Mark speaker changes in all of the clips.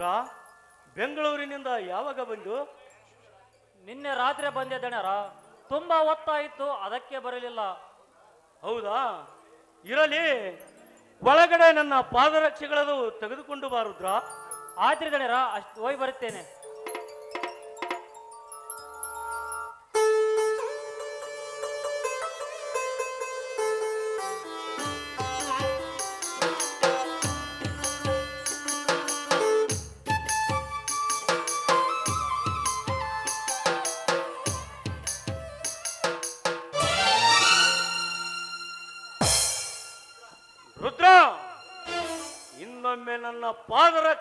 Speaker 1: ರುದ್ರ ಬೆಂಗಳೂರಿನಿಂದ ಯಾವಾಗ ಬಂದು?
Speaker 2: ನಿನ್ನೆ ರಾತ್ರಿ ಬಂದೆ ದಣ್ಯರ ತುಂಬಾ ಹೊತ್ತಾಯಿತು ಅದಕ್ಕೆ ಬರಲಿಲ್ಲ.
Speaker 1: ಹೌದಾ? ಇರಲಿ ಒಳಗಡೆ ನನ್ನ ಪಾದರಕ್ಷೆಗಳದು ತೆಗೆದುಕೊಂಡು ಬಾ ಆದ್ರೆ
Speaker 2: ಆದ್ರಿ ದಣ್ಯರ ಅಷ್ಟು ಹೋಗಿ ಬರುತ್ತೇನೆ.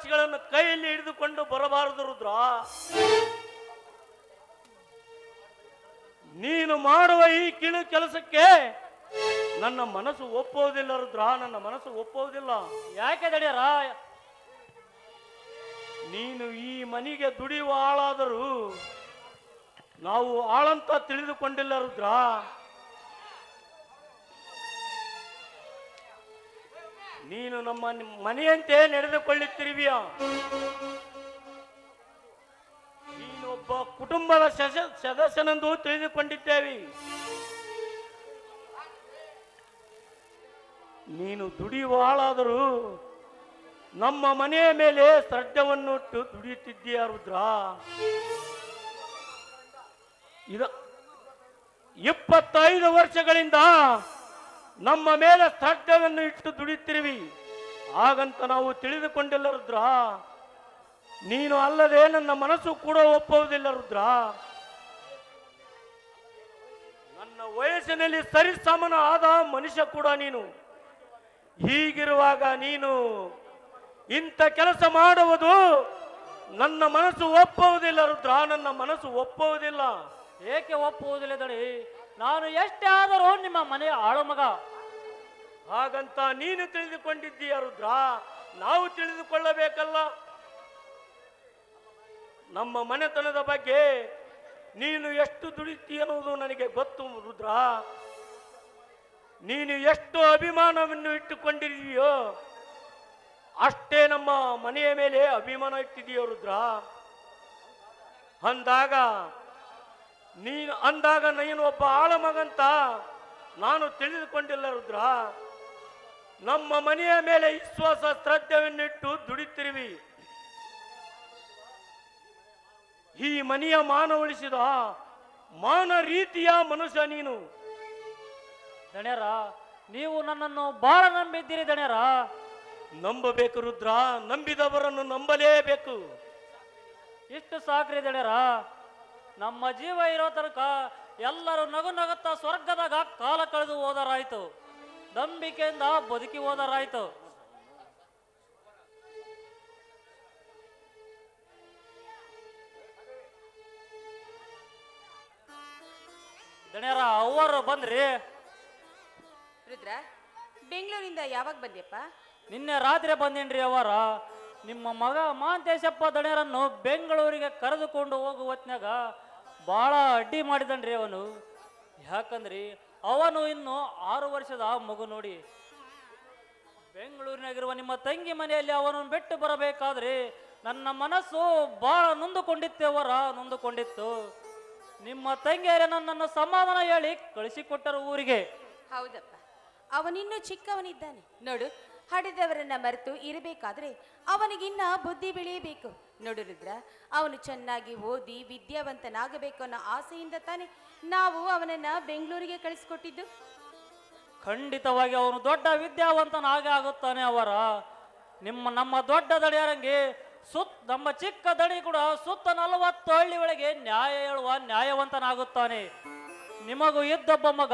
Speaker 1: ಪಾದರಕ್ಷೆಗಳನ್ನು ಕೈಯಲ್ಲಿ ಹಿಡಿದುಕೊಂಡು ಬರಬಾರದು ರುದ್ರ. ನೀನು ಮಾಡುವ ಈ ಕಿಳು ಕೆಲಸಕ್ಕೆ ನನ್ನ ಮನಸ್ಸು ಒಪ್ಪುವುದಿಲ್ಲ ರುದ್ರ, ನನ್ನ ಮನಸ್ಸು ಒಪ್ಪುವುದಿಲ್ಲ.
Speaker 2: ಯಾಕೆ ದಡಿಯರ?
Speaker 1: ನೀನು ಈ ಮನೆಗೆ ದುಡಿಯುವ ಆಳಾದರೂ ನಾವು ಆಳಂತ ತಿಳಿದುಕೊಂಡಿಲ್ಲ ರುದ್ರ. ನೀನು ನಮ್ಮ ಮನೆಯಂತೆ ನಡೆದುಕೊಳ್ಳುತ್ತಿರುವಿಯ? ನೀನೊಬ್ಬ ಕುಟುಂಬದ ಸದಸ್ಯನೆಂದು ತಿಳಿದುಕೊಂಡಿದ್ದೇವೆ. ನೀನು ದುಡಿಯುವಾಳಾದರೂ ನಮ್ಮ ಮನೆಯ ಮೇಲೆ ಶ್ರದ್ಧವನ್ನುಟ್ಟು ದುಡಿಯುತ್ತಿದ್ದೀಯ, ರುದ್ರ? ಇದ ಇಪ್ಪತ್ತೈದು ವರ್ಷಗಳಿಂದ ನಮ್ಮ ಮೇಲೆ ಸಡ್ಡವನ್ನು ಇಟ್ಟು ದುಡಿತಿರುವಿ. ಹಾಗಂತ ನಾವು ತಿಳಿದುಕೊಂಡಿಲ್ಲ ರುದ್ರ. ನೀನು ಅಲ್ಲದೆ ನನ್ನ ಮನಸ್ಸು ಕೂಡ ಒಪ್ಪುವುದಿಲ್ಲ ರುದ್ರ. ನನ್ನ ವಯಸ್ಸಿನಲ್ಲಿ ಸರಿಸಮನ ಆದ ಮನುಷ್ಯ ಕೂಡ ನೀನು. ಹೀಗಿರುವಾಗ ನೀನು ಇಂಥ ಕೆಲಸ ಮಾಡುವುದು ನನ್ನ ಮನಸ್ಸು ಒಪ್ಪುವುದಿಲ್ಲ ರುದ್ರ. ನನ್ನ ಮನಸ್ಸು ಒಪ್ಪುವುದಿಲ್ಲ.
Speaker 2: ಏಕೆ ಒಪ್ಪುವುದಿಲ್ಲ ದಣಿ? ನಾನು ಎಷ್ಟೇ ಆದರೂ ನಿಮ್ಮ ಮನೆಯ ಆಳು ಮಗ.
Speaker 1: ಹಾಗಂತ ನೀನು ತಿಳಿದುಕೊಂಡಿದ್ದೀಯ ರುದ್ರ? ನಾವು ತಿಳಿದುಕೊಳ್ಳಬೇಕಲ್ಲ. ನಮ್ಮ ಮನೆತನದ ಬಗ್ಗೆ ನೀನು ಎಷ್ಟು ದುಡಿತಿ ಅನ್ನೋದು ನನಗೆ ಗೊತ್ತು ರುದ್ರ. ನೀನು ಎಷ್ಟು ಅಭಿಮಾನವನ್ನು ಇಟ್ಟುಕೊಂಡಿದೀಯೋ ಅಷ್ಟೇ ನಮ್ಮ ಮನೆಯ ಮೇಲೆ ಅಭಿಮಾನ ಇಟ್ಟಿದೆಯೋ ರುದ್ರ. ಅಂದಾಗ ನೀನು ಅಂದಾಗ ನೀನು ಒಬ್ಬ ಆಳ ಮಗಂತ ನಾನು ತಿಳಿದುಕೊಂಡಿಲ್ಲ ರುದ್ರ. ನಮ್ಮ ಮನೆಯ ಮೇಲೆ ವಿಶ್ವಾಸ ಶ್ರದ್ಧೆಯನ್ನಿಟ್ಟು ದುಡಿತಿರುವಿ. ಈ ಮನೆಯ ಮಾನ ಉಳಿಸಿದ ಮಾನ ರೀತಿಯ ಮನುಷ್ಯ ನೀನು.
Speaker 2: ದಣ್ಯರ ನೀವು ನನ್ನನ್ನು ಬಹಳ ನಂಬಿದ್ದೀರಿ ದಣ್ಯರ.
Speaker 1: ನಂಬಬೇಕು ರುದ್ರ ನಂಬಿದವರನ್ನು ನಂಬಲೇಬೇಕು.
Speaker 2: ಇಷ್ಟು ಸಾಕ್ರಿ ದಣ್ಯರ. ನಮ್ಮ ಜೀವ ಇರೋ ತನಕ ಎಲ್ಲರೂ ನಗು ನಗುತ್ತಾ ಸ್ವರ್ಗದಾಗ ಕಾಲ ಕಳೆದು ಹೋದರಾಯ್ತು. ನಂಬಿಕೆಯಿಂದ ಬದುಕಿ ಹೋದರಾಯ್ತು. ದಣ್ಯರ ಅವರು ಬಂದ್ರಿ.
Speaker 3: ರುದ್ರ ಬೆಂಗಳೂರಿಂದ ಯಾವಾಗ ಬಂದ್ಯಪ್ಪ?
Speaker 2: ನಿನ್ನೆ ರಾತ್ರಿ ಬಂದೇನ್ರಿ ಅವರ ನಿಮ್ಮ ಮಗ ಮಾಂತೇಶಪ್ಪ ದಣ್ಯರನ್ನು ಬೆಂಗಳೂರಿಗೆ ಕರೆದುಕೊಂಡು ಹೋಗುವ ಭಾಳ ಅಡ್ಡಿ ಮಾಡಿದನ್ರಿ ಅವನು. ಯಾಕಂದ್ರಿ, ಅವನು ಇನ್ನು ಆರು ವರ್ಷದ ಮಗು ನೋಡಿ. ಬೆಂಗಳೂರಿನಾಗಿರುವ ನಿಮ್ಮ ತಂಗಿ ಮನೆಯಲ್ಲಿ ಅವನನ್ನು ಬಿಟ್ಟು ಬರಬೇಕಾದ್ರೆ ನನ್ನ ಮನಸ್ಸು ಭಾಳ ನೊಂದುಕೊಂಡಿತ್ತೇವರ ನೊಂದುಕೊಂಡಿತ್ತು. ನಿಮ್ಮ ತಂಗಿಯರೇ ನನ್ನನ್ನು ಸಮಾಧಾನ ಹೇಳಿ ಕಳಿಸಿಕೊಟ್ಟರು ಊರಿಗೆ.
Speaker 3: ಹೌದಪ್ಪ. ಅವನಿನ್ನೂ ಚಿಕ್ಕವನಿದ್ದಾನೆ. ನೋಡು, ಹಡಿದವರನ್ನ ಮರೆತು ಇರಬೇಕಾದ್ರೆ ಅವನಿಗಿನ್ನ ಬುದ್ಧಿ ಬೆಳೆಯಬೇಕು. ನೋಡು ಅವನು ಚೆನ್ನಾಗಿ ಓದಿ ವಿದ್ಯಾವಂತನಾಗಬೇಕು ಅನ್ನೋ ಆಸೆಯಿಂದ ತಾನೆ ನಾವು ಅವನನ್ನ ಬೆಂಗಳೂರಿಗೆ ಕಳಿಸ್ಕೊಟ್ಟಿದ್ದು.
Speaker 2: ಖಂಡಿತವಾಗಿ ಅವನು ದೊಡ್ಡ ವಿದ್ಯಾವಂತನಾಗೆ ಆಗುತ್ತಾನೆ ಅವರ. ನಿಮ್ಮ, ನಮ್ಮ ದೊಡ್ಡ ದಣಿಯರಂಗೆ ಸುತ್ತ ನಮ್ಮ ಚಿಕ್ಕ ದಡಿ ಕೂಡ ಸುತ್ತ ನಲವತ್ತು ಹಳ್ಳಿ ಒಳಗೆ ನ್ಯಾಯ ಹೇಳುವ ನ್ಯಾಯವಂತನಾಗುತ್ತಾನೆ. ನಿಮಗೂ ಇದ್ದೊಬ್ಬ ಮಗ,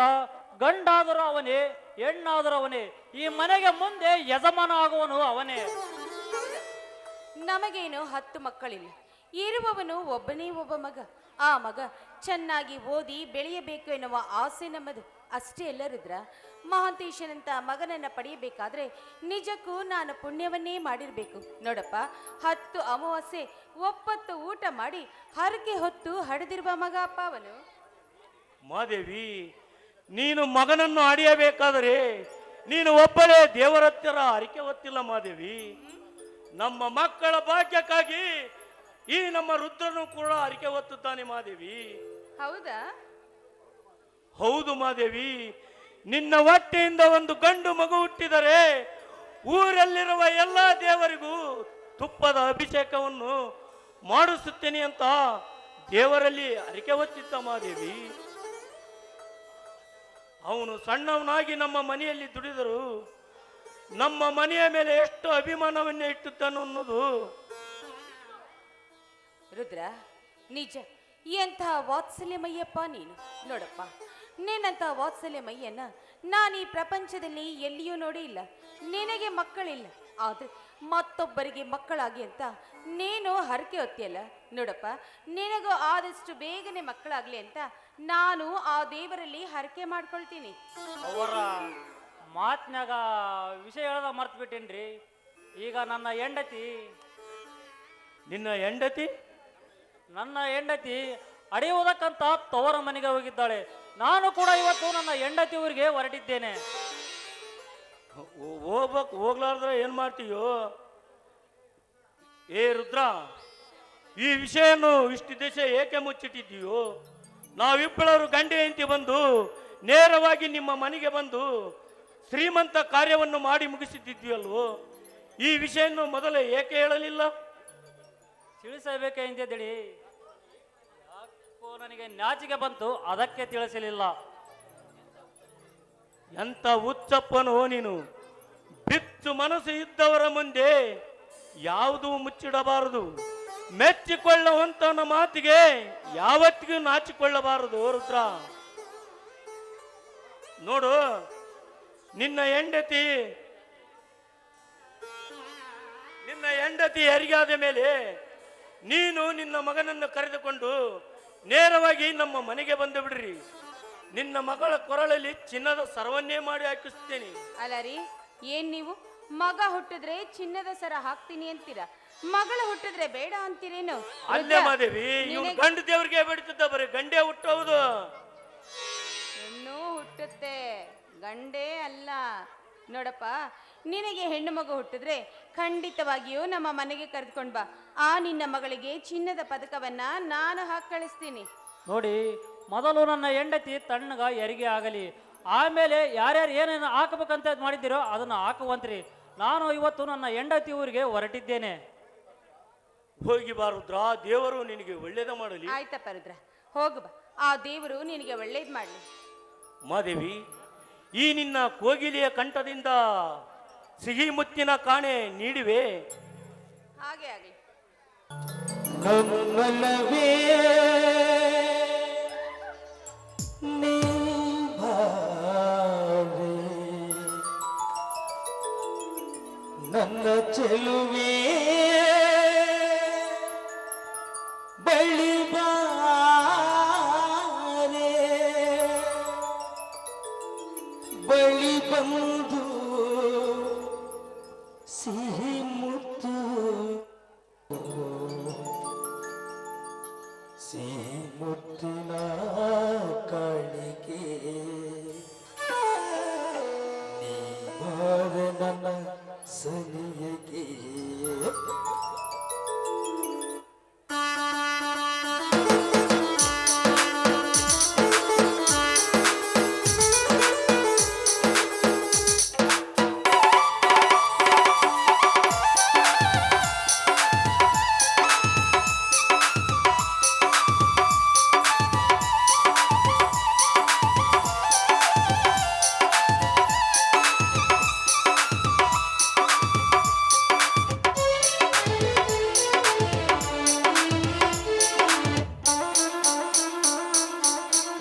Speaker 2: ಗಂಡಾದರೂ ಅವನೇ, ಹೆಣ್ಣಾದರೂ ಅವನೇ, ಈ ಮನೆಗೆ ಮುಂದೆ ಯಜಮಾನ ಆಗುವನು ಅವನೇ.
Speaker 3: ನಮಗೇನು ಹತ್ತು ಮಕ್ಕಳಿಲ್ಲ. ಇರುವವನು ಒಬ್ಬನೇ ಒಬ್ಬ ಮಗ. ಆ ಮಗ ಚೆನ್ನಾಗಿ ಓದಿ ಬೆಳೆಯಬೇಕು ಎನ್ನುವ ಆಸೆ ನಮ್ಮದು. ಅಷ್ಟೇ ಎಲ್ಲರಿದ್ರ ರುದ್ರ ಮಹಾಂತೇಶನಂತ ಮಗನನ್ನ ಪಡೆಯಬೇಕಾದ್ರೆ ನಿಜಕ್ಕೂ ನಾನು ಪುಣ್ಯವನ್ನೇ ಮಾಡಿರಬೇಕು. ನೋಡಪ್ಪ ಹತ್ತು ಅಮಾವಾಸ್ಯೆ ಒಪ್ಪತ್ತು ಊಟ ಮಾಡಿ ಹರಕೆ ಹೊತ್ತು ಹಡೆದಿರುವ ಮಗ ಅಪ್ಪ ಅವನು.
Speaker 1: ಮಾದೇವಿ ನೀನು ಮಗನನ್ನು ಅಡಿಯಬೇಕಾದರೆ ನೀನು ಒಬ್ಬಳೇ ದೇವರ ಹತ್ತಿರ ಹರಿಕೆ ಹೊತ್ತಿಲ್ಲ ಮಾದೇವಿ. ನಮ್ಮ ಮಕ್ಕಳ ಭಾಗ್ಯಕ್ಕಾಗಿ ಈ ನಮ್ಮ ರುದ್ರನು ಕೂಡ ಅರಿಕೆ ಹೊತ್ತುತ್ತಾನೆ ಮಾದೇವಿ.
Speaker 3: ಹೌದಾ?
Speaker 1: ಹೌದು ಮಾದೇವಿ. ನಿನ್ನ ಹೊಟ್ಟೆಯಿಂದ ಒಂದು ಗಂಡು ಮಗು ಹುಟ್ಟಿದರೆ ಊರಲ್ಲಿರುವ ಎಲ್ಲ ದೇವರಿಗೂ ತುಪ್ಪದ ಅಭಿಷೇಕವನ್ನು ಮಾಡಿಸುತ್ತೇನೆ ಅಂತ ದೇವರಲ್ಲಿ ಅರಿಕೆ ಹೊತ್ತಿದ್ದ ಮಾದೇವಿ. ಅವನು ಸಣ್ಣವನಾಗಿ ನಮ್ಮ ಮನೆಯಲ್ಲಿ ದುಡಿದರು. ನಮ್ಮ ಮನೆಯ ಮೇಲೆ ಎಷ್ಟು ಅಭಿಮಾನವನ್ನೇ ಇಟ್ಟುತ್ತಾನು ಅನ್ನೋದು.
Speaker 3: ರುದ್ರ ನಿಜ ಎಂಥ ವಾತ್ಸಲ್ಯಮಯ್ಯಪ್ಪ ನೀನು? ನೋಡಪ್ಪ ನಿನ್ನಂಥ ವಾತ್ಸಲ್ಯಮಯ್ಯನ ನಾನು ಈ ಪ್ರಪಂಚದಲ್ಲಿ ಎಲ್ಲಿಯೂ ನೋಡಿ ಇಲ್ಲ. ನಿನಗೆ ಮಕ್ಕಳಿಲ್ಲ. ಆದ್ರೆ ಮತ್ತೊಬ್ಬರಿಗೆ ಮಕ್ಕಳಾಗಿ ಅಂತ ನೀನು ಹರಕೆ ಹೊತ್ತಿಯಲ್ಲ. ನೋಡಪ್ಪ ನಿನಗೂ ಆದಷ್ಟು ಬೇಗನೆ ಮಕ್ಕಳಾಗ್ಲಿ ಅಂತ ನಾನು ಆ ದೇವರಲ್ಲಿ ಹರಕೆ ಮಾಡ್ಕೊಳ್ತೀನಿ.
Speaker 2: ಮಾತ್ನ್ಯಾಗ ವಿಷಯ ಹೇಳದ ಮರ್ತು ಬಿಟ್ಟೇನ್ರಿ. ಈಗ ನನ್ನ ಹೆಂಡತಿ.
Speaker 1: ನಿನ್ನ ಹೆಂಡತಿ?
Speaker 2: ನನ್ನ ಹೆಂಡತಿ ಅಡಿಯುವುದಕ್ಕಂತ ತವರ ಮನೆಗೆ ಹೋಗಿದ್ದಾಳೆ. ನಾನು ಕೂಡ ಇವತ್ತು ನನ್ನ ಹೆಂಡತಿ ಊರಿಗೆ ಹೊರಟಿದ್ದೇನೆ.
Speaker 1: ಹೋಗ್ಬೇಕು ಹೋಗ್ಲಾರ್ದ್ರೆ ಏನ್ ಮಾಡ್ತೀಯೋ? ಏ ರುದ್ರ ಈ ವಿಷಯನ್ನು ಇಷ್ಟು ದಿವಸ ಏಕೆ ಮುಚ್ಚಿಟ್ಟಿದ್ದೀಯೋ? ನಾವಿಬ್ಬಳರು ಗಂಡಿ ಹೆಂಡತಿ ಬಂದು ನೇರವಾಗಿ ನಿಮ್ಮ ಮನೆಗೆ ಬಂದು ಶ್ರೀಮಂತ ಕಾರ್ಯವನ್ನು ಮಾಡಿ ಮುಗಿಸಿದ್ದಿದ್ಯಲ್ವೋ ಈ ವಿಷಯವನ್ನು ಮೊದಲೇ ಏಕೆ ಹೇಳಲಿಲ್ಲ?
Speaker 2: ತಿಳಿಸಬೇಕೆ ಯಾಕೋ ನನಗೆ ನಾಚಿಕೆ ಬಂತು ಅದಕ್ಕೆ ತಿಳಿಸಲಿಲ್ಲ.
Speaker 1: ಎಂತ ಹುಚ್ಚಪ್ಪನೋ ನೀನು? ಬಿಚ್ಚು ಮನಸ್ಸು ಇದ್ದವರ ಮುಂದೆ ಯಾವುದೂ ಮುಚ್ಚಿಡಬಾರದು. ಮೆಚ್ಚಿಕೊಳ್ಳುವಂತನ ಮಾತಿಗೆ ಯಾವತ್ತಿಗೂ ನಾಚಿಕೊಳ್ಳಬಾರದು ರುದ್ರ. ನೋಡು ನಿನ್ನ ಹೆಂಡತಿ ನಿನ್ನ ಹೆಂಡತಿ ಹೆರಿಗಾದ ಮೇಲೆ ನೀನು ನಿನ್ನ ಮಗನನ್ನು ಕರೆದುಕೊಂಡು ನೇರವಾಗಿ ನಮ್ಮ ಮನೆಗೆ ಬಂದು ಬಿಡ್ರಿ. ನಿನ್ನ ಮಗಳ ಕೊರಳಲ್ಲಿ ಚಿನ್ನದ ಸರವನ್ನೇ ಮಾಡಿ ಹಾಕಿಸ್ತೇನೆ.
Speaker 3: ಅಲ್ಲ ರೀ ಏನ್ ನೀವು? ಮಗ ಹುಟ್ಟಿದ್ರೆ ಚಿನ್ನದ ಸರ ಹಾಕ್ತೀನಿ ಅಂತೀರ? ಮಗಳ ಹುಟ್ಟಿದ್ರೆ ಬೇಡ ಅಂತೀರೇನು?
Speaker 1: ಅಲ್ಲೇ ಮಾದೇವಿ ಗಂಡ
Speaker 3: ದೇವ್ರಿಗೆ
Speaker 1: ಗಂಡು ದೇವರಿಗೆ ಬಿಡ್ತಿದ್ದ ಬರೀ ಗಂಡೇ ಹುಟ್ಟೋದು
Speaker 3: ಇನ್ನೂ ಹುಟ್ಟುತ್ತೆ. ಗಂಡೇ ಅಲ್ಲ. ನೋಡಪ್ಪ ನಿನಗೆ ಹೆಣ್ಣು ಮಗು ಹುಟ್ಟಿದ್ರೆ ಖಂಡಿತವಾಗಿಯೂ ನಮ್ಮ ಮನೆಗೆ ಕರೆದುಕೊಂಡು ಬಾ. ಆ ನಿನ್ನ ಮಗಳಿಗೆ ಚಿನ್ನದ ಪದಕವನ್ನ ನಾನು ಹಾಕಿ ಕಳಿಸ್ತೀನಿ.
Speaker 2: ನೋಡಿ ಮೊದಲು ನನ್ನ ಹೆಂಡತಿ ತಣ್ಣಗ ಹೆರಿಗೆ ಆಗಲಿ. ಆಮೇಲೆ ಯಾರ್ಯಾರು ಏನೇನು ಹಾಕಬೇಕಂತ ಮಾಡಿದ್ದೀರೋ ಅದನ್ನು ಹಾಕುವಂತ್ರಿ. ನಾನು ಇವತ್ತು ನನ್ನ ಹೆಂಡತಿ ಊರಿಗೆ ಹೊರಟಿದ್ದೇನೆ.
Speaker 1: ಹೋಗಿ ಬಾರುದ್ರ ದೇವರು ನಿನಗೆ ಒಳ್ಳೇದ ಮಾಡಲಿ.
Speaker 3: ಆಯ್ತಪ್ಪ ರುದ್ರ ಹೋಗು ಬಾ. ಆ ದೇವರು ನಿನಗೆ ಒಳ್ಳೇದು ಮಾಡಲಿ.
Speaker 1: ಮಾದೇವಿ ಈ ನಿನ್ನ ಕೋಗಿಲೆಯ ಕಂಠದಿಂದ ಸಿಹಿ ಮುತ್ತಿನ ಕಾಣೆ ನೀಡಿವೆ.
Speaker 3: ಹಾಗೆ ಆಗಲಿ.
Speaker 4: ನನ್ನ ಚೆಲುವೆ. ಬಳಿ ಬಂದು ಸಿಹಿ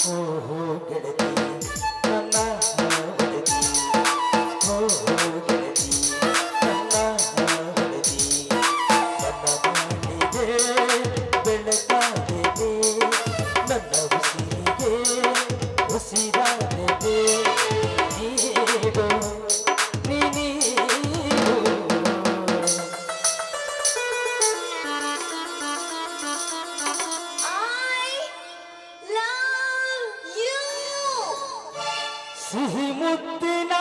Speaker 4: Get it. ಸಿಹಿ ಮುತ್ತಿನ